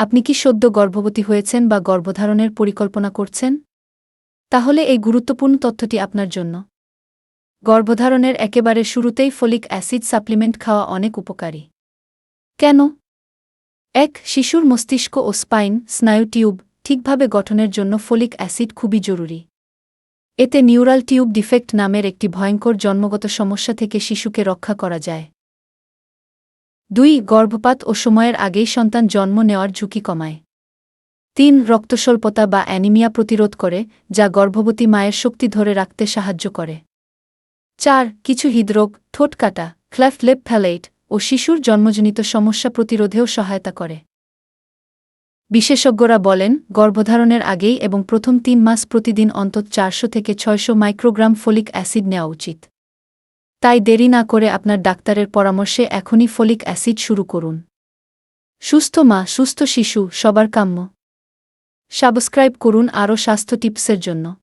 আপনি কি সদ্য গর্ভবতী হয়েছেন বা গর্ভধারণের পরিকল্পনা করছেন? তাহলে এই গুরুত্বপূর্ণ তথ্যটি আপনার জন্য। গর্ভধারণের একেবারে শুরুতেই ফলিক অ্যাসিড সাপ্লিমেন্ট খাওয়া অনেক উপকারী। কেন? এক, শিশুর মস্তিষ্ক ও স্পাইন, স্নায়ু টিউব ঠিকভাবে গঠনের জন্য ফলিক অ্যাসিড খুবই জরুরি। এতে নিউরাল টিউব ডিফেক্ট নামের একটি ভয়ঙ্কর জন্মগত সমস্যা থেকে শিশুকে রক্ষা করা যায়। দুই, গর্ভপাত ও সময়ের আগেই সন্তান জন্ম নেওয়ার ঝুঁকি কমায়। তিন, রক্তস্বল্পতা বা অ্যানিমিয়া প্রতিরোধ করে, যা গর্ভবতী মায়ের শক্তি ধরে রাখতে সাহায্য করে। চার, কিছু হৃদরোগ, ঠোঁট কাটা ক্ল্যাফট লেপ ফ্যালেট ও শিশুর জন্মজনিত সমস্যা প্রতিরোধেও সহায়তা করে। বিশেষজ্ঞরা বলেন, গর্ভধারণের আগেই এবং প্রথম তিন মাস প্রতিদিন অন্তত চারশো থেকে ছয়শো মাইক্রোগ্রাম ফলিক অ্যাসিড নেওয়া উচিত। তাই দেরি না করে আপনার ডাক্তারের পরামর্শে এখনই ফলিক অ্যাসিড শুরু করুন। সুস্থ মা, সুস্থ শিশু, সবার কাম্য। সাবস্ক্রাইব করুন আরও স্বাস্থ্য টিপসের জন্য।